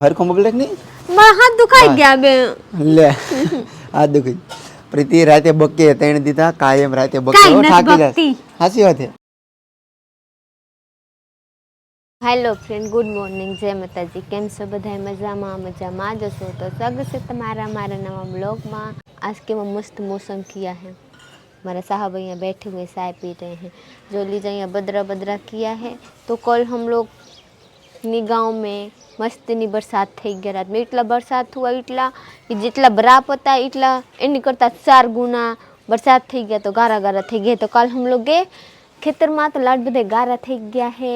भर को मोबाइल रखनी मा हाथ दुखाय हाँ। गया बे। ले हाथ दुखी प्रीति राते बक्के तेन दीता कायम राते बक्के। वो ठाकी जा। हसी होते हेलो फ्रेंड गुड मॉर्निंग जय माता जी केम छो बधाय मज़ा मा मज़ा मा जो सो तो सग से तुम्हारा मारा नवा ब्लॉग मा। आज के मा मस्त मौसम किया है। हमारे साहब यहाँ बैठे हुए चाय पी रहे हैं। जो लीजा यहाँ बदरा बदरा किया है। तो कल हम लोग ની गाँव મસ્તની વરસાદ થઈ ગયા રાતમાં એટલા વરસાદ થયો એટલા જેટલા બરાપ હતા, એટલા એની કરતાં ચાર ગુણા વરસાદ થઈ ગયા તો ગારા ગારા થઈ ગયા. તો કાલ હમલો ગે ખેતરમાં તો લાડ બધા ગારા થઈ ગયા હે.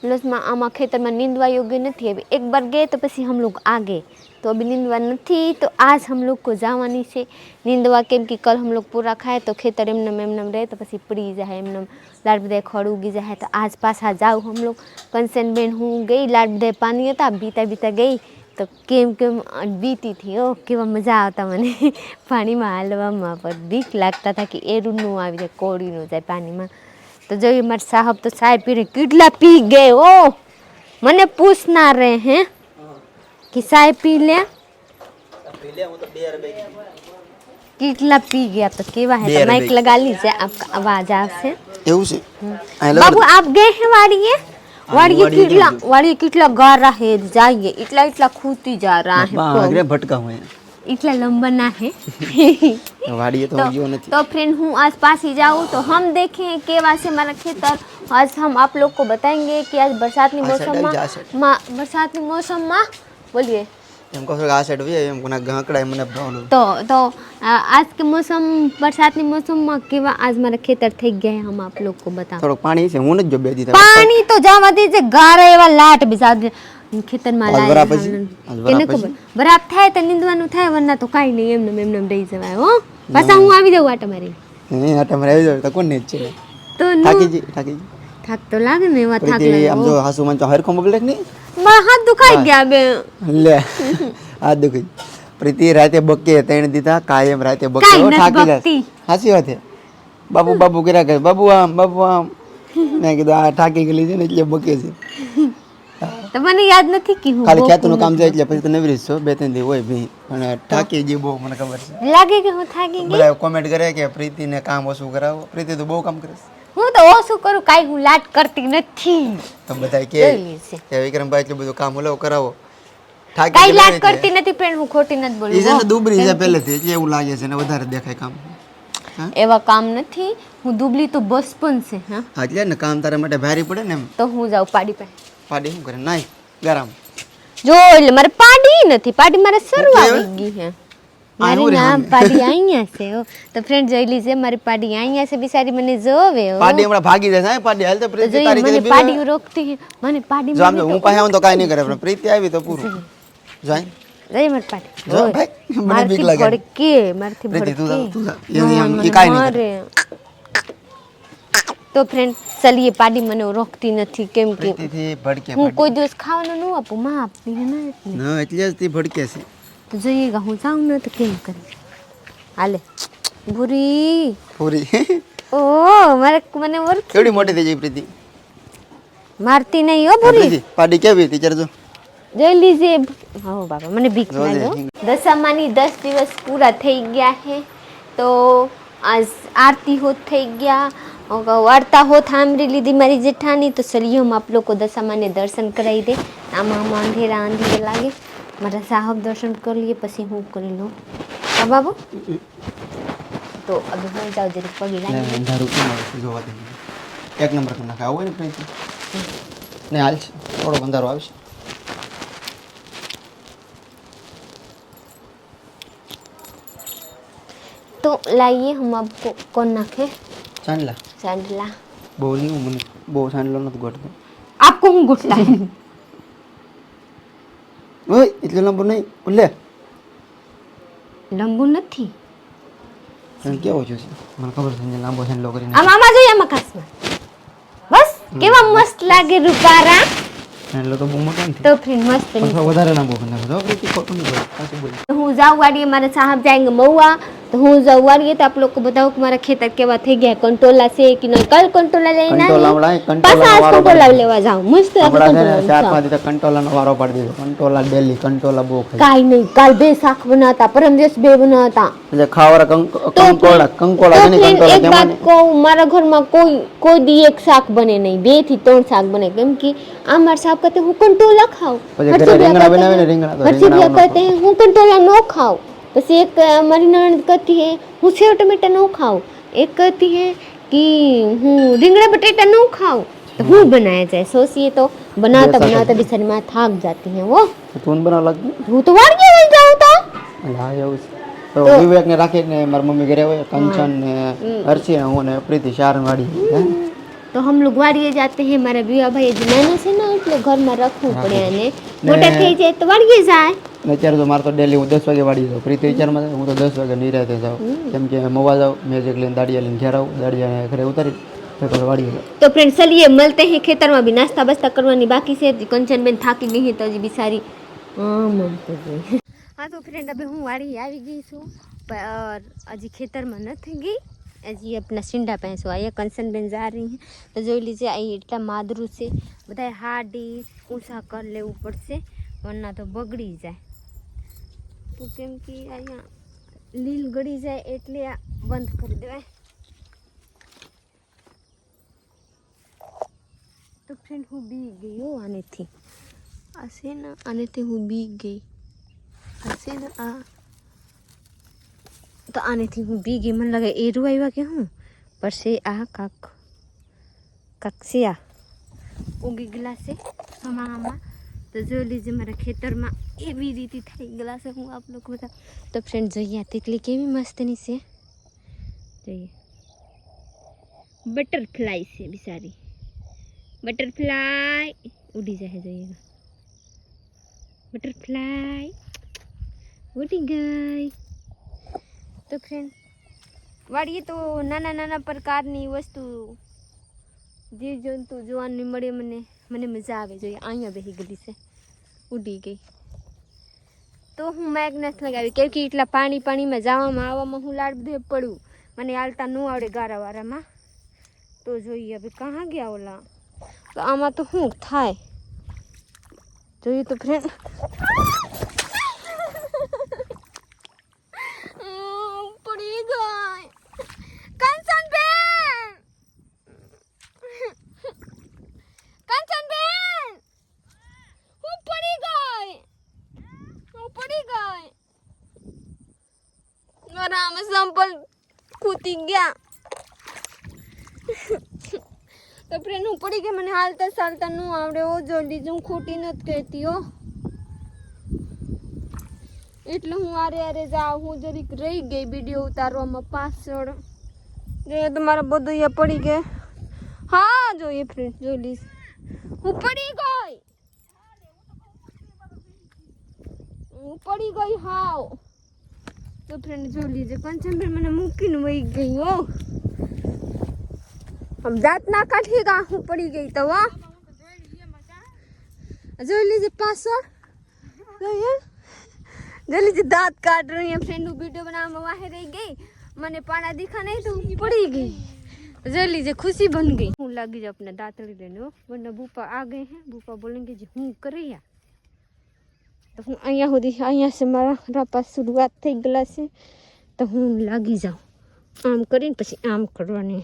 પ્લસમાં આમાં ખેતરમાં નીંદવા યોગ્ય નથી આવી. એક બાર ગે તો પછી હમલો આગે. તો અભી નીંદવા નથી, તો આજ હમ લોગ કો જવાની છે. નીંદવા કેમ કે કલ હમ લોગ પૂરા ખાય, તો ખેતર એમનેમ એમનેમ રહે, તો પછી પડી જાય એમનેમ લાડ બધા ખડ ઉગી જાય, તો આજ પાછા જાઉં હમ લોગ. બેન હું ગઈ, લાડ બધા પાણી હતા, બીતા બીતા ગઈ, તો કેમ કેમ બીતી હતી, ઓ કેવા મજા આવતા મને. પાણીમાં હાલવામાં પણ બીક લાગતા હતા કે એરું ન આવી જાય ન જાય પાણીમાં. તો જોઈએ મારા સાહેબ તો સાહેબ પીને કેટલા પી ગયે, ઓ! મને પૂછના રહે, હે? કે ચાય પી લે કેટલા પી ગયા તો કેવા બે है तो माइक रुपए। लगा लीजिए आपका आवाज આવશે એવું છે હેલો बाबू आप गए हैं वाड़िए वाड़िए वाड़िए कितला गए वाड़िए कितला गारा है जाइए इतला इतला खूती जा रहा है આગળ ભટકા હું इतला लंबा ना है અહીંયા. વાડીએ તો तो, હું ગયો નથી तो फ्रेंड हूँ आज पास ही जाऊँ तो हम देखें केवा से हमारा खेतर आज हम आप लोग को बताएंगे कि आज बरसात की आ साइड मौसम आई जा, आ में साइड। मा- बरसात की मौसम में बोलिए એમ કહો છો કે આ સાઈડ વે એમ કોના ગાંકડા મને ભાવલું तो तो आ, आज के मौसम बरसात की मौसम में केवा आज हमारा खेतर થઈ ગયા है हम आप लोग को बताओ થોડુંક પાણી છે હું નથી જો બે દીધા પાણી તો જવા દીજે ગારા એવા લાટ બિસા ખેતરમાં આજ લાયા બરાબર છે? હાલન. આજ કેને બરાબર ખબર બરાબર થાય તો નીંદવાનું થાય વરના તો કાંઈ નહીં એમને એમને રહી જવાય હો પાછા હું આવી જાઉં આટા મારી નહીં આ તમારે આવી જાવ તો કોણ જ છે તો નો થાકી જી થાકી જી થાક તો લાગે ને એવા થાક લાગે. આમ જો હાસુ મન તો હરખો મોકલે કે નહીં? મારા હાથ દુખાઈ ગયા બે. લે આ દુખી પ્રીતિ રાતે બકે તેણે દીધા કાયમ રાતે બકે થાકી જાય. સાચી વાત. બાબુ બાબુ કર્યા કરે. બાબુ આમ બાબુ આમ. મેં કીધું આ થાકી ગયેલી છે ને એટલે બકે છે. તો મને યાદ નથી કે હું ખાલી ખેતરનું કામ જાય એટલે પછી તો નવરી છો. બે ત્રણ દી હોય ભી. પણ થાકી જે બહુ મને ખબર છે. લાગે કે હું થાકી ગઈ? બધા કોમેન્ટ કરે કે પ્રીતિને કામ ઓછું કરાવો. પ્રીતિ તો બહુ કામ કરે છે. હું તો ઓછું કરું કાંઈ હું લાટ કરતી નથી. તમે બધા કે કે વિક્રમભાઈ એટલું બધું કામ ઓલો કરાવો. કાંઈ લાટ કરતી નથી પણ હું ખોટી નથી બોલું છે ને દુબળી છે પહેલેથી એટલે એવું લાગે છે ને વધારે દેખાય કામ. હા? એવા કામ નથી. હું દુબલી તો બચપન છે હા. હા, એટલે ને કામ તારા માટે ભારી પડે ને એમ. તો હું જાઉં પાડી પાસે પાડી શું કરે? નાય ગરમ. જો એટલે મારે પાડી નથી પાડી મારે શરૂ આવી ગઈ છે. મારી નામ. પાડી અહીંયા છે તો ફ્રેન્ડ જોઈ લીજે મારી પાડી અહીંયા છે બિચારી મને જોવે પાડી હમણાં ભાગી જશે હા, પાડી હાલ તો પ્રીતિ તારી મને પાડી રોકતી મને પાડી જો આમ હું પાસે આવું તો કાઈ નહીં કરે પ્રીતિ આવી તો પૂરું. જોઈ જઈ મત પાડી. જો ભાઈ મને બીક લાગે. ભડકે મારથી પ્રીતિ તું તું. એની આમ મને ઈ નહીં. તો ફ્રેન્ડ ચલીએ પાડી મને રોકતી નથી કેમ કે ભડકે હું કોઈ દિવસ ખાવાનું ન આપું માં આપતી ને. ના એટલે જ તે ભડકે છે. તો જોઈએ ગા હું જાઉં ને તો કેમ કરી હાલે ભૂરી પૂરી ઓ મારે મને ઓર કેવડી મોટી થઈ જઈ પ્રીતિ મારતી નહીં હો ભૂરી પાડી કેવી હતી ચરજો જોઈ લીજે હો બાપા મને બીક લાગ્યો દશામાની દસ દિવસ પૂરા થઈ ગયા હે તો આરતી હોત થઈ ગયા વાર્તા હોત થાંભરી લીધી મારી જેઠાની તો સલિયોમાં આપ લોકો દશામાને દર્શન કરાવી દે આમાં અંધેરા અંધેરા લાગે મારા સાહબ દર્શન કરી લઈએ પછી હું કરી લઉં હા બાબુ તો હવે હું જાઉં જરીક પગે લાગી અંધારું કેમ આવે છે જોવા દે એક નંબર કરી નાખે આવું હોય ને પ્રીતિ ને હાલ છે થોડો અંધારો આવશે तो लाइए हम आपको कौन नाखे ચાંદલા चांदला બહુ નહીં મને બહુ ચાંદલો નથી ગોઠતો आपको हम गुटला है ઓય એટલે લાંબુ નહીં. લે. લાંબુ નથી. તને કેવો છે? મને ખબર છે લાંબો છે લો આ મામા જોઈએ મકાસમાં બસ? કેવા મસ્ત લાગે રૂપારા. હું જાઉં વાડીએ મારા સાહેબ જાય મહુવા. તો હું જવવાર ગઈ તો આપ લોકો બધા મારા ખેતર કેવા થઈ ગયા કંટોલા છે કે નહીં? કલ કંટોલા લઈ ના પાછા આજ કંટોલા લેવા જાઉં મસ્ત ચાર પાંચ તો કંટોલા નો વારો પાડી દીધો. કંટોલા ડેલી કંટોલા બહુ ખાય કાઈ નહીં કાલ બે શાક બનાતા પરમ દિવસ બે બનાતા એટલે ખાવર કંકોળા કંકોળા ને કંટોલા એક વાત કહું મારા ઘરમાં કોઈ કોઈ દી એક શાક બને નહીં બેથી ત્રણ શાક બને. કેમ કે આ માર શાક કરતે હું કંટોલા ખાઉં પછી રીંગણા બનાવીને રીંગણા હરસી ભ્યા કરતે હું કંટોલા નો ખાઉં. પછી એક મારી નણંદ કહેતી હે હું સેવ ટમેટા ન ખાઉં એક કહેતી હે કે હું રીંગણા બટેટા ન ખાઉં तो हूँ हम्म। बनाया जाए सोचिए तो बनाता बनाता बेचारी माँ थक जाती है वो। तो तू बना लग हूँ तो वार गया जाऊँ तो? अल्लाह या उस तो, तो विवेक ने राखे ने मार मम्मी घरे हुए हाँ। कंचन ने हम्म। अर्ची ने होने प्रीति शारनवाड़ी हम्म। तो हम लोग वारिए जाते हैं हमारा विवाह भाई जी मैंने से ना એટલે ઘરમાં રાખવું પડે અને મોટા થઈ જાય તો વાળીએ જાય ને અત્યારે તો મારે તો ડેલી હું દસ વાગે વાડી જાઉં પ્રીતિ વિચારમાં થાય, હું તો દસ વાગે નિરાતે જાઉં કેમ કે મવા જાઉં મેજિક લઈને દાડિયા લઈને ઘેર આવું દાડિયા ઘરે ઉતારી પછી વાડી જાઉં तो फ्रेंड चलिए मिलते हैं खेतर में भी नाश्ता वास्ता करवानी बाकी से कंचन बेन થાકી ગઈ है તો હજી બિચારી આમ આમ તો ગઈ હા તો ફ્રેન્ડ હવે હું વાડી આવી ગઈ છું પર હજી ખેતરમાં નથી ગઈ હજી આપણા સિંડા પાસે અહીંયા કંચનબેન જા રહી હે તો જોઈ લીજે અહીં એટલા માદરું છે બધા હાડી ઊંચા કર લેવું પડશે વરના તો બગડી જાય તો કેમ કે અહીંયા લીલ ગળી જાય એટલે આ બંધ કરી દેવાય. તો ફ્રેન્ડ હું બી ગઈ હો આનેથી. આ છે ને, આનેથી હું બી ગઈ. આ છે ને, આ. તો આનેથી હું બી ગઈ. મને લાગે એરું આવ્યા કે હું? પછી આ કાક કાક છે આ. ઉગી ગયેલા છે. આમાં આમાં તો જોઈ લીજે મારા ખેતરમાં એવી રીતે થઈ ગયેલા છે હું આપ લોકો બધા. તો ફ્રેન્ડ જોઈએ આ તીતલી કેવી મસ્તની છે. જોઈએ. બટરફ્લાય છે બિચારી. બટરફ્લાય ઉડી જાય જોઈએ. બટરફ્લાય ઉડી ગઈ. તો ફ્રેન્ડ વાડીએ તો નાના નાના પ્રકારની વસ્તુ જીવ જંતુ જોવાની મળે મને. મને મજા આવે જોઈએ અહીંયા બેસી ગયેલી છે. ઉડી ગઈ. તો હું મેગ નથી લગાવી, કેમ કે એટલા પાણી પાણીમાં જવામાં આવવામાં હું લાડ બધે પડું. મને હાલતા ન આવડે ગારાવાળામાં તો જોઈએ હવે કાં ગયા ઓલા. તો આમાં તો શું થાય? જોઈએ તો ફ્રેન્ડ પડી ગઈ કંચન બેન કંચન બેન હું પડી ગઈ હું પડી ગઈ મારા આમાં સંપલ ખૂતી ગયા તો ફ્રેન્ડ હું પડી કે મને હાલતા ચાલતા ન આવડે. ઓ જોડી હું ખોટી નથી કહેતી, હો. એટલે હું આરે આરે જાઉં. હું જરીક રહી ગઈ વીડિયો ઉતારવામાં પાછળ. એ તમારા બધું અહીંયા પડી ગયા હા જોઈએ ફ્રેન્ડ જોઈ લઈશ હું પડી ગઈ. હું પડી ગઈ, હાવ. તો ફ્રેન્ડ જોઈ લીજે. કંચન મને મૂકીને વહી ગઈ, હો. हम दांत ना काटेगा हूँ पड़ी गई तो वाह। जो लीजिए पासा तो ये जो लीजिए दांत काट रही है। फ्रेंड, वो वीडियो बना हुआ है रह गई। मैंने पाना दिखा नहीं तो पड़ी गई। जो लीजिए खुशी बन गई। हूँ लग जा अपने दांत लेने वो वरना भूपा आ गए हैं। भूपा बोलेंगे जी, हूँ करिया तो हूँ अँ हो अँ से मारा। रापा शुरुआत थी गला से। तो हूँ लागी जाऊँ। आम करी पी आम करवाने।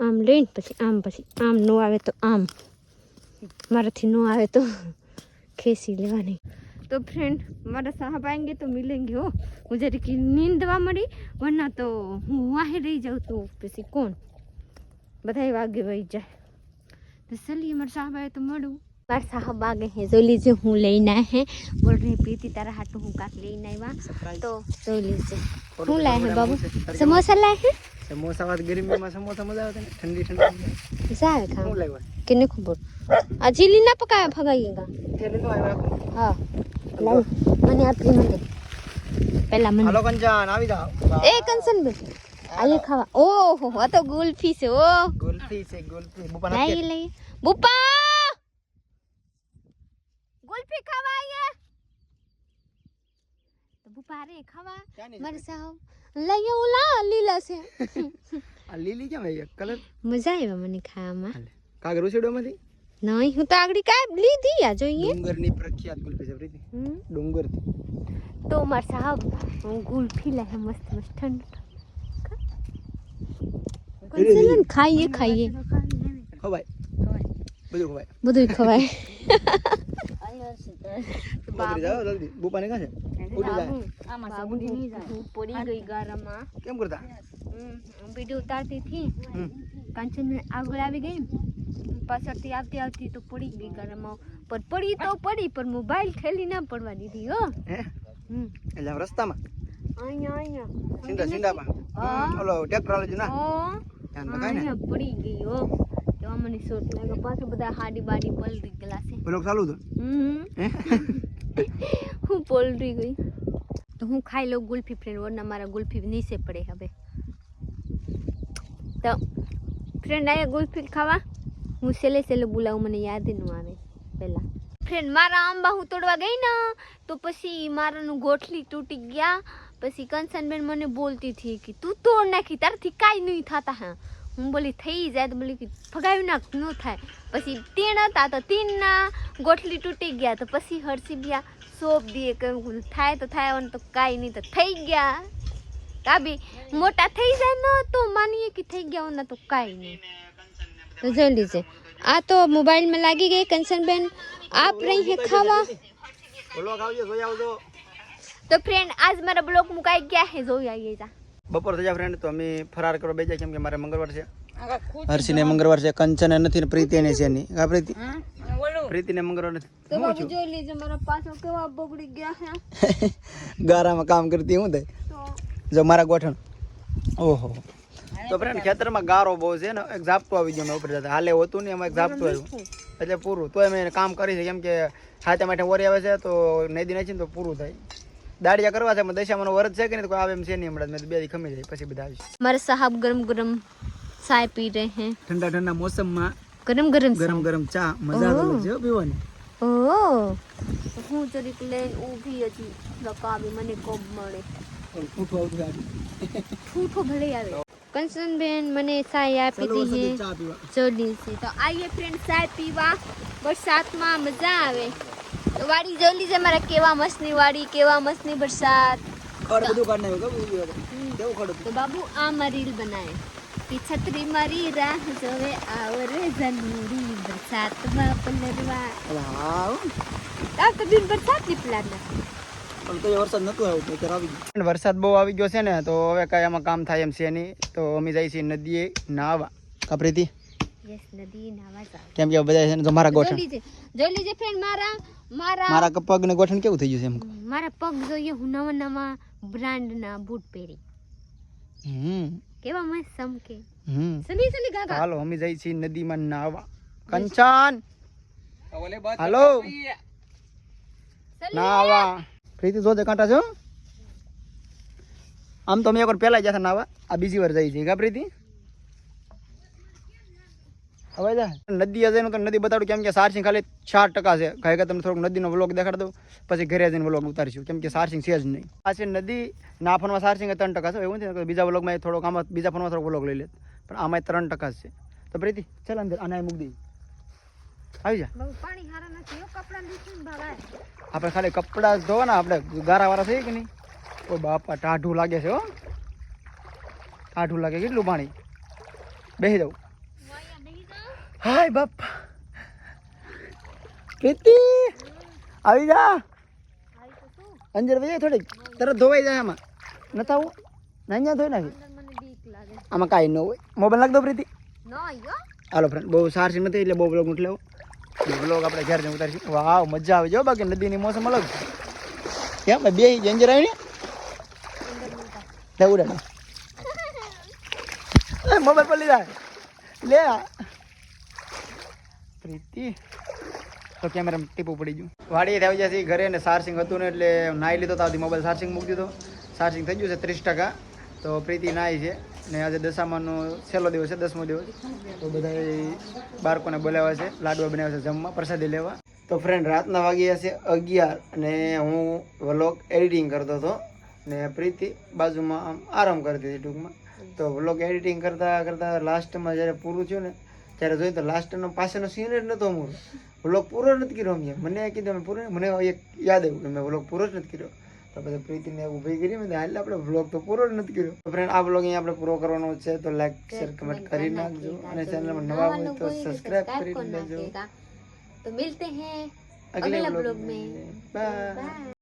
આમ લઈને પછી આમ પછી આમ નો આવે તો આમ. મારાથી ન આવે તો ખેંચી લેવાની. તો ફ્રેન્ડ મારા સાહેબ આવેંગે તો મિલેંગે હો. હું જરી કે નીંદવા મળી, વરના તો હું વાહે રહી જાઉં તો પછી કોણ? બધા વાગે વહી જાય. તો ચલીએ મારા સાહબ આવે તો મળું पर साहब आ गए हैं जो लीजिए हूँ लेने आए हैं बोल रहे हैं प्रीति तारा हाट हूँ काट लेने आवा तो जो लीजिए हूँ लाए हैं बाबू समोसा लाए हैं समोसा बात गर्मी में समोसा मजा आता है ठंडी ठंडी ऐसा है खा किने को बोल आज ही ना पकाया भगाइएगा ठेले तो आया हां लाओ मैंने आप ही मंदे पहला मन हेलो कंचन आवी जाओ ए कंचन बेटे આયે ખાવા ઓહો આ તો ગુલ્ફી છે ઓ ગુલ્ફી છે ગુલ્ફી બુપા ના લઈ લઈ બુપા ભારે ખાવા. મરસાઓ લઈ આવું લા લીલા છે. આ લીલી કેમ આવી? કલર? મજા આવ્યો મને ખાવામાં. કાગરો છેડો માંથી નહીં હું તો આગળ કાંઈ લીધી આ જોઈએ. ડુંગરની પ્રખ્યાત ગુલ્ફી છે પ્રીતિ ડુંગર તો માર સાહેબ હું ગુલ્ફી લે મસ્ત મસ્ત ઠંડ કંસલન ખાઈએ ખાઈએ. ખવાય. બધું ખવાય. બધું ખવાય. બુપાને કાં છે? ઉડી જાય. બાબુ હું. પડી ગઈ ગારામાં. કેમ કરતા? વીડિયો ઉતારતી હતી. કાંચન આગળ આવી ગઈ. પાછળથી આવતી આવતી તો પડી ગઈ ગારામાં. પર પડી તો પડી પણ મોબાઈલ થેલી ના પડવા દીધી હો. એટલે રસ્તામાં? અહીંયા ના? ધ્યાન રખાય ને? અહીંયા પડી ગઈ હો. તો શોટ લાગ્યો પાછું બધા હાડી બાડી પલટી ગયેલા છે. પેલો ચાલુ તો હું? પલટી ગઈ. તો હું ખાઈ લઉં ગુલ્ફી ફ્રેન્ડ વરના મારા ગુલ્ફી નીચે પડે હવે. તો ફ્રેન્ડ આયા ગુલ્ફી ખાવા? હું સેલે સેલે બોલાવું મને યાદ ન આવે પેલા ફ્રેન્ડ મારા આંબા હું તોડવા ગઈ ને તો પછી મારાનું ગોઠલી તૂટી ગયા. પછી કંચનબેન મને બોલતી હતી કે તું તોડ નાખી તારથી કાંઈ નહીં થતા હા. હું બોલી થઈ જાય તો બોલી કે ફગાવી નાખ ન થાય. પછી તીણ હતા તો તીણના ગોઠલી તૂટી ગયા તો પછી હરસી બિયા સોપ દીએ કે થાય તો થાય અને તો કાંઈ નહીં તો થઈ ગયા. કાબી મોટા થઈ જાય ન તો માનીએ કે થઈ ગયા હોના તો કાંઈ નહીં. તો જોઈ લીજે. આ તો મોબાઈલમાં લાગી ગઈ કંચનબેન આપ રહી હે ખાવા? બોલો ખાવજો જોઈ આવજો. તો ફ્રેન્ડ આજ મારા બ્લોગ મુકાઈ ગયા હે જોઈ આવીએ જા. બપોર થઈ જાય ફ્રેન્ડ તો અમે ફરાર કરવા બેજા કેમ કે મારે મંગળવાર છે. હર્ષિને મંગળવાર છે કંચન નથી ને પ્રીતિ ને છે નહીં આ પ્રીતિ? પ્રીતિને મંગળવાર નથી. જોઈ લીજે મારા પાછો કેવા બગડી ગયા હે ગારામાં કામ કરતી હું થાય જો મારા ગોઠણ. ઓહો. તો ફ્રેન્ડ ખેતરમાં ગારો બહુ છે ને એક ઝાપટું આવી ગયો મેં ઉપર જતા. હાલે હોતું નહીં એમાં એક ઝાપટું આવ્યું. એટલે પૂરું. તો અમે કામ કરી છે કેમ કે હાથે માટે ઓરી આવે છે તો નદી નાખી ને તો પૂરું થાય. દાડિયા કરવા છે દશામાનો વરદ છે કે નહીં કોઈ આવે એમ છે નહીં હમણાં. મેં બે ખમી જાય પછી બધા આવી મારે સાહેબ ગરમ ગરમ ચાય પી રહે હે ઠંડા ઠંડા મોસમમાં ગરમ ગરમ ગરમ ગરમ ચા મજા આવે છે પીવાની ઓહ. હું જરીક લે ઊભી હતી રકાવી મને કોબ મળે. ઠૂઠો ઉઠી ઠૂઠો ભલે આવે. કંચનબેન મને ચાય આપી દીધી. ચોડી છે. તો આઈએ ફ્રેન્ડ ચાય પીવા. બરસાતમાં મજા આવે. વાડી જોઈ મારા કેવા મસ્તની વાડી કેવા મસ્તની વરસાદ. ખડ બધું કાઢ નાખ્યું કેવું કેવું ખડ તો બાબુ આ મારી રીલ બનાવે કે છત્રી મારી રાહ જોવે આવરે જનુરી વરસાદમાં પલરવા. વાવ આ તો દિન વરસાદની પ્લાન વરસાદ નતો આવ્યો તો અત્યારે આવી ગયો. વરસાદ બહુ આવી ગયો છે ને તો હવે કઈ આમાં કામ થાય એમ છે નહીં. તો અમે જઈએ છીએ નદીએ કાપરીથી નાવા જાવ કેમ કે બધા છે ને તો મારા ગોઠણ. જોઈ લીજે ફ્રેન્ડ મારા મારા મારા પગ ને ગોઠણ કેવું થઈ ગયું છે એમ મારા પગ જોઈએ હું નવા નવા બ્રાન્ડના બૂટ પહેરી. હમ. કેવા મસ્ત સમકે હમ. સની સની ગાગા. હાલો અમે જઈએ છીએ નદીમાં નાવા. કંચન! હાલો. નાવા. પ્રીતિ જોજે કાંટા છો આમ તો અમે એકવાર પહેલા જતા નાવા. આ બીજી વાર જઈ છે કા પ્રીતિ? હવે જા. નદી હશે તો નદી બતાડું. કેમ કે સારસિંગ ખાલી ચાર ટકા છે. ખાઈ તમને થોડુંક નદીનો વ્લોગ દેખાડ દઉં. પછી ઘરે જઈને વ્લોગ ઉતારીશું. કેમ કે સારસિંગ છે જ નહીં. આ છે નદી. ના ફોનમાં સારસિંગ ત્રણ ટકા છે. એવું નથી બીજા વ્લોગમાં થોડોક આમાં બીજા ફોનમાં થોડોક વ્લોગ લઈ લે. પણ આમાં ત્રણ ટકા છે. તો પ્રીતિ ચાલ અંદર આને મૂકી દઈ આવી જા. આપણે ખાલી કપડાં ધોવાના. આપણે ગારાવાળા થઈ કે નહીં? ઓ બાપા ટાઢું લાગે છે હો. ટાઢું લાગે. કેટલું પાણી? બેસી જાઉં હાય બાપ. પ્રીતિ, આવી જા. અંજર વઈએ થોડીક, તરત ધોવાઈ જાય આમાં. નથી આવું? ના ધોઈ નાખી. આમાં કાંઈ ન હોય. મોબાઈલ નાખ દો પ્રીતિ. હાલો ફ્રેન્ડ બહુ સારસી નથી એટલે બહુ બ્લોગ ઉઠલે બ્લોગ આપણે ઘેર જઈને ઉતારીશું. વાવ, મજા આવે જો બાકી નદીની મોસમ અલગ કેમ? બે જંજર આવી ને? ઉડે. મોબાઈલ પર લીધા લે પ્રીતિ. તો કેમેરા ટીપું પડી ગયું. વાડીએ આવી જશે ઘરે ને ચાર્જિંગ હતું ને એટલે નાહી લીધો તો આવતી મોબાઈલ ચાર્જિંગ મૂકી દીધો. ચાર્જિંગ થઈ ગયું છે ત્રીસ ટકા. તો પ્રીતિ નાહી છે ને આજે દશામાનો છેલ્લો દિવસ છે, દસમો દિવસ. તો બધા બાળકોને બોલાવ્યા છે, લાડવા બનાવ્યા છે જમવા, પ્રસાદી લેવા. તો ફ્રેન્ડ રાતના વાગ્યા છે અગિયાર અને હું વ્લોગ એડિટિંગ કરતો હતો ને પ્રીતિ બાજુમાં આમ આરામ કરતી હતી ટૂંકમાં. તો વ્લોગ એડિટિંગ કરતાં કરતાં લાસ્ટમાં જ્યારે પૂરું થયું ને ત્યારે જોઈએ તો લાસ્ટનો પાછળનો સીન જ નહોતો મૂળ. વ્લોગ પૂરો નથી કર્યો અમે. મને કીધું અમે પૂરો મને એક યાદ આવ્યું કે મેં વ્લોગ પૂરો જ નથી કર્યો. તો પછી પ્રીતિને ભાઈ કરી મેં હાલ આપણે વ્લોગ તો પૂરો જ નથી કર્યો. ફ્રેન્ડ આ વ્લોગ અહીંયા આપણે પૂરો કરવાનો છે તો લાઈક શેર કમેન્ટ કરી નાખજો. અને ચેનલમાં નવા હોય તો સબસ્ક્રાઇબ કરી લેજો. તો મિલતે હૈ અગલે વ્લોગ મેં બાય